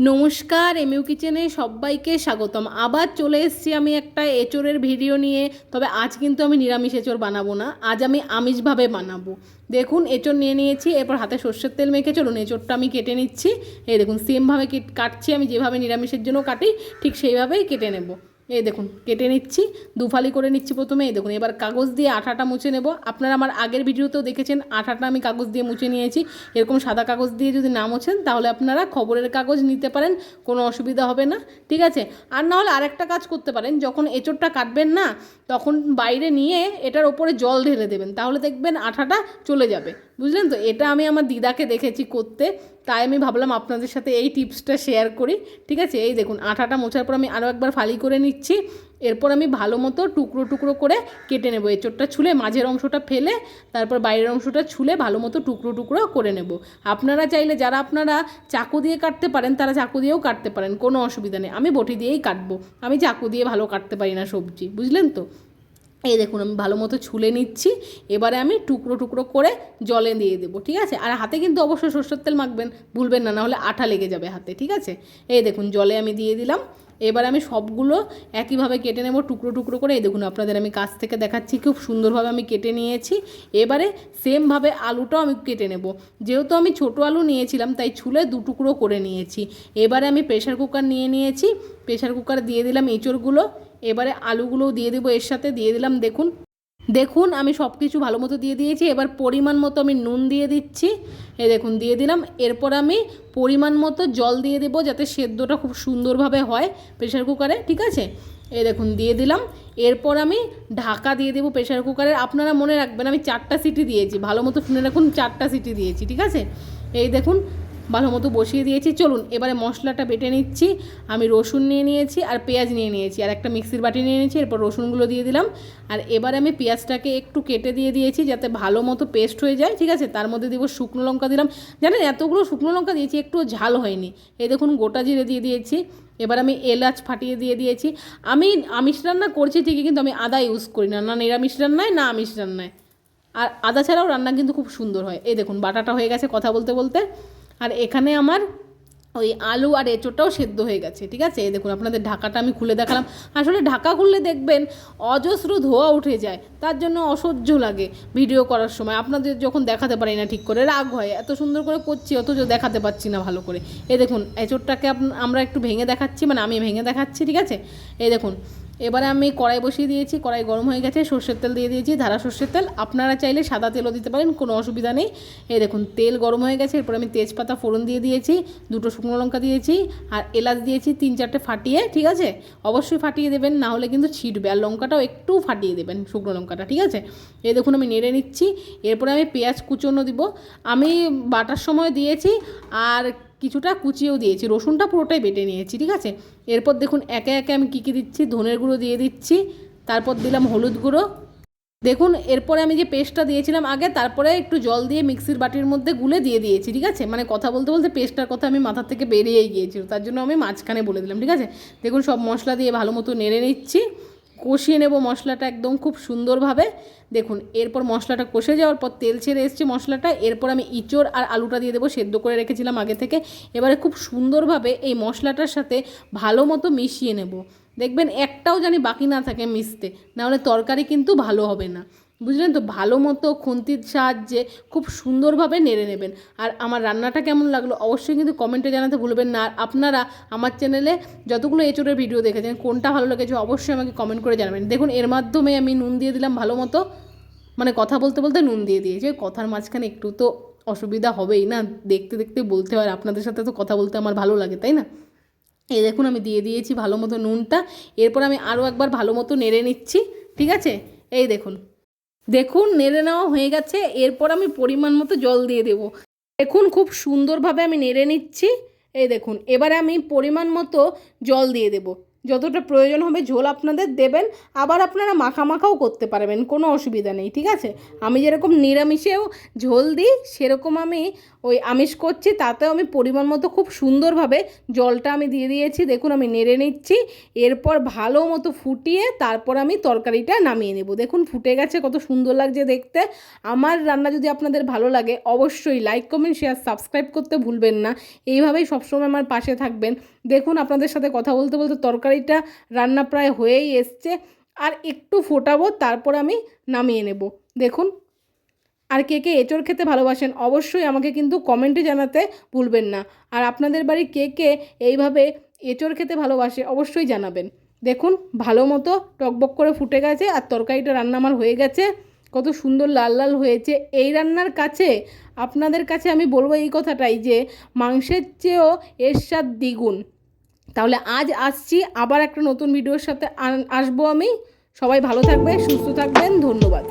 নমস্কার, এমইউ কিচেনে সবাইকে স্বাগতম। আবার চলে এসেছি আমি একটা এঁচোড়ের ভিডিও নিয়ে, তবে আজ কিন্তু আমি নিরামিষ এঁচোড় বানাবো না, আজ আমি আমিষভাবে বানাবো। দেখুন, এঁচোড় নিয়ে নিয়েছি, এরপর হাতে সর্ষের তেল মেখে চলুন, এঁচোড়টা আমি কেটে নিচ্ছি। এই দেখুন সেমভাবে কেট- কাটছি, আমি যেভাবে নিরামিষের জন্য কাটি, ঠিক সেইভাবেই কেটে নেব। এই দেখুন, কেটে নিচ্ছি, দুফালি করে নিচ্ছি প্রথমে, এই দেখুন, এবার কাগজ দিয়ে আঠাটা মুছে নেব। আপনারা আমার আগের ভিডিওতেও দেখেছেন, আঠাটা আমি কাগজ দিয়ে মুছে নিয়েছি। এরকম সাদা কাগজ দিয়ে যদি না মোছেন, তাহলে আপনারা খবরের কাগজ নিতে পারেন, কোনো অসুবিধা হবে না, ঠিক আছে? আর না হলে আরেকটা কাজ করতে পারেন, যখন এঁচোড়টা কাটবেন না, তখন বাইরে নিয়ে এটার ওপরে জল ঢেলে দেবেন, তাহলে দেখবেন আঠাটা চলে যাবে। বুঝলেন তো? এটা আমি আমার দিদাকে দেখেছি করতে, তাই আমি ভাবলাম আপনাদের সাথে এই টিপসটা শেয়ার করি, ঠিক আছে? এই দেখুন, আঠাটা মোছার পর আমি আরও একবার ফালি করে নিচ্ছি, এরপর আমি ভালো মতো টুকরো টুকরো করে কেটে নেব। এঁচোড়টা ছুলে মাঝের অংশটা ফেলে, তারপর বাইরের অংশটা ছুলে ভালো মতো টুকরো টুকরো করে নেব। আপনারা চাইলে, যারা আপনারা চাকু দিয়ে কাটতে পারেন, তারা চাকু দিয়েও কাটতে পারেন, কোনো অসুবিধা নেই। আমি বটি দিয়েই কাটবো। আমি চাকু দিয়ে ভালো কাটতে পারি না সবজি, বুঝলেন তো? এই দেখুন, আমি ভালো মতো ছুলে নিচ্ছি। এবারে আমি টুকরো টুকরো করে জলে দিয়ে দেবো, ঠিক আছে? আর হাতে কিন্তু অবশ্যই সরষের তেল মাখবেন, ভুলবেন না, নাহলে আঠা লেগে যাবে হাতে, ঠিক আছে? এই দেখুন, জলে আমি দিয়ে দিলাম। এবার আমি সবগুলো একইভাবে কেটে নেব, টুকরো টুকরো করে। এই দেখুন, আপনাদের আমি কাছ থেকে দেখাচ্ছি, খুব সুন্দরভাবে আমি কেটে নিয়েছি। এবারে সেমভাবে আলুটাও আমি কেটে নেব। যেহেতু আমি ছোটো আলু নিয়েছিলাম, তাই ছুলে দু টুকরো করে নিয়েছি। এবারে আমি প্রেশার কুকার নিয়ে নিয়েছি। প্রেশার কুকার দিয়ে দিলাম এঁচড়গুলো। এবারে আলুগুলোও দিয়ে দেবো, এর সাথে দিয়ে দিলাম, দেখুন। দেখুন, আমি সব কিছু ভালো মতো দিয়ে দিয়েছি, এবার পরিমাণ মতো আমি নুন দিয়ে দিচ্ছি। এ দেখুন, দিয়ে দিলাম। এরপর আমি পরিমাণ মতো জল দিয়ে দেবো, যাতে সেদ্ধটা খুব সুন্দরভাবে হয় প্রেশার কুকারে, ঠিক আছে? এ দেখুন, দিয়ে দিলাম। এরপর আমি ঢাকা দিয়ে দেবো প্রেশার কুকারে। আপনারা মনে রাখবেন, আমি চারটা সিটি দিয়েছি, ভালো মতো শুনে রাখুন, চারটা সিটি দিয়েছি, ঠিক আছে? এই দেখুন ভালো মতো বসিয়ে দিয়েছি। চলুন, এবারে মশলাটা বেটে নিচ্ছি। আমি রসুন নিয়ে নিয়েছি আর পেঁয়াজ নিয়ে নিয়েছি আর একটা মিক্সির বাটি নিয়ে নিয়েছি, এরপর রসুনগুলো দিয়ে দিলাম। আর এবারে আমি পেঁয়াজটাকে একটু কেটে দিয়ে দিয়েছি যাতে ভালো মতো পেস্ট হয়ে যায়, ঠিক আছে? তার মধ্যে দিব শুকনো লঙ্কা দিলাম। জানেন, এতগুলো শুকনো লঙ্কা দিয়েছি একটু ঝাল হয়নি। এই দেখুন, গোটা জিরে দিয়ে দিয়েছি। এবার আমি এলাচ ফাটিয়ে দিয়ে দিয়েছি। আমি আমিষ রান্না করছি ঠিকই, কিন্তু আমি আদা ইউজ করি না। না নিরামিষ রান্নায়, না আমিষ রান্নায়। আর আদা ছাড়াও রান্না কিন্তু খুব সুন্দর হয়। এই দেখুন, বাটাটা হয়ে গেছে কথা বলতে বলতে। আর এখানে আমার ওই আলু আর এঁচোড়টাও সেদ্ধ হয়ে গেছে, ঠিক আছে? দেখুন, আপনাদের ঢাকাটা আমি খুলে দেখালাম। আসলে ঢাকা খুললে দেখবেন অজস্র ধোয়া উঠে যায়, তার জন্য অসহ্য লাগে ভিডিও করার সময়। আপনাদের যখন দেখাতে পারি না ঠিক করে, রাগ হয়, এত সুন্দর করে করছি, অথচ দেখাতে পাচ্ছি না ভালো করে। এই দেখুন এঁচোড়টাকে আপ- আমরা একটু ভেঙে দেখাচ্ছি মানে আমি ভেঙে দেখাচ্ছি, ঠিক আছে? এই দেখুন এবারে আমি কড়াই বসিয়ে দিয়েছি, কড়াই গরম হয়ে গেছে, সর্ষের তেল দিয়ে দিয়েছি, ধারা সর্ষের তেল। আপনারা চাইলে সাদা তেলও দিতে পারেন, কোনো অসুবিধা নেই। এই দেখুন, তেল গরম হয়ে গেছে, এরপর আমি তেজপাতা ফোড়ন দিয়ে দিয়েছি, দুটো শুকনো লঙ্কা দিয়েছি, আর এলাচ দিয়েছি, তিন চারটে ফাটিয়ে, ঠিক আছে? অবশ্যই ফাটিয়ে দেবেন, না হলে কিন্তু ছিটবে, আর লঙ্কাটাও একটু ফাটিয়ে দেবেন, শুকনো লঙ্কাটা, ঠিক আছে? এই দেখুন, আমি নেড়ে নিচ্ছি, এরপরে আমি পেঁয়াজ কুচোনো দিব। আমি বাটার সময় দিয়েছি, আর কিছুটা কুচিয়েও দিয়েছি, রসুনটা পুরোটাই বেটে নিয়েছি, ঠিক আছে? এরপর দেখুন, একে একে আমি কী কী দিচ্ছি, ধনের গুঁড়ো দিয়ে দিচ্ছি, তারপর দিলাম হলুদ গুঁড়ো। দেখুন, এরপরে আমি যে পেস্টটা দিয়েছিলাম আগে, তারপরে একটু জল দিয়ে মিক্সির বাটির মধ্যে গুলে দিয়ে দিয়েছি, ঠিক আছে? মানে কথা বলতে বলতে পেস্টটার কথা আমি মাথার থেকে বেরিয়েই গিয়েছিল, তার জন্য আমি মাঝখানে বলে দিলাম, ঠিক আছে? দেখুন, সব মশলা দিয়ে ভালো মতো নেড়ে নিচ্ছি। কষিয়ে নেব মশলাটা একদম খুব সুন্দরভাবে। দেখুন, এরপর মশলাটা কষে যাওয়ার পর তেল ছেড়ে এসছে মশলাটা। এরপর আমি ইঁচড় আর আলুটা দিয়ে দেবো সেদ্ধ করে রেখেছিলাম আগে থেকে। এবারে খুব সুন্দরভাবে এই মশলাটার সাথে ভালো মতো মিশিয়ে নেব। দেখবেন একটাও জানি বাকি না থাকে মিশতে। নাহলে তরকারি কিন্তু ভালো হবে না। বুঝলেন তো? ভালো মতো খুন্তির সাহায্যে খুব সুন্দরভাবে নেড়ে নেবেন। আর আমার রান্নাটা কেমন লাগল অবশ্যই কিন্তু কমেন্টে জানাতে ভুলবেন না। আর আপনারা আমার চ্যানেলে যতগুলো এঁচোড়ের ভিডিও দেখেছেন, কোনটা ভালো লেগেছে অবশ্যই আমাকে কমেন্ট করে জানাবেন। দেখুন, এর মাধ্যমে আমি নুন দিয়ে দিলাম ভালো মতো। মানে কথা বলতে বলতে নুন দিয়ে দিয়েছি। কথার মাঝখানে একটু তো অসুবিধা হবেই না? দেখতে দেখতে বলতে হয়। আপনাদের সাথে তো কথা বলতে আমার ভালো লাগে, তাই না? এই দেখুন, আমি দিয়ে দিয়েছি ভালো মতো নুনটা। এরপর আমি আরও একবার ভালো মতো নেড়ে নিচ্ছি। ঠিক আছে? এই দেখুন। দেখুন, নেড়ে নেওয়া হয়ে গেছে। এরপর আমি পরিমাণ মতো জল দিয়ে দেব। দেখুন, খুব সুন্দরভাবে আমি নেড়ে নিচ্ছি। এই দেখুন, এবারে আমি পরিমাণ মতো জল দিয়ে দেব। যতটা প্রয়োজন হবে ঝোল আপনাদের দেবেন, আবার আপনারা মাখা মাখাও করতে পারবেন, কোনো অসুবিধা নেই, ঠিক আছে? আমি যেরকম নিরামিষেও ঝোল দিই, সেরকম আমি ওই আমিষ করছি, তাতেও আমি পরিমাণ মতো খুব সুন্দরভাবে জলটা আমি দিয়ে দিয়েছি, দেখুন আমি নেড়ে নিচ্ছি, এরপর ভালো মতো ফুটিয়ে তারপর আমি তরকারিটা নামিয়ে নেব। দেখুন ফুটে গেছে, কত সুন্দর লাগছে দেখতে। আমার রান্না যদি আপনাদের ভালো লাগে, অবশ্যই লাইক কমেন্ট শেয়ার সাবস্ক্রাইব করতে ভুলবেন না। এইভাবেই সবসময় আমার পাশে থাকবেন। দেখুন, আপনাদের সাথে কথা বলতে বলতে তরকারিটা রান্না প্রায় হয়েই এসছে। আর একটু ফোটাবো, তারপর আমি নামিয়ে নেব। দেখুন, আর কে কে এঁচড় খেতে ভালোবাসেন অবশ্যই আমাকে কিন্তু কমেন্টে জানাতে ভুলবেন না। আর আপনাদের বাড়ি কে কে এইভাবে এঁচড় খেতে ভালোবাসে অবশ্যই জানাবেন। দেখুন, ভালো মতো টকবক করে ফুটে গেছে আর তরকারিটা রান্না আমার হয়ে গেছে। কত সুন্দর লাল লাল হয়েছে। এই রান্নার কাছে, আপনাদের কাছে আমি বলব এই কথাটাই যে, মাংসের চেয়েও এর স্বাদ দ্বিগুণ। তাহলে আজ আসছি, আবার একটা নতুন ভিডিওর সাথে আসব আমি। সবাই ভালো থাকবে, সুস্থ থাকবেন, ধন্যবাদ।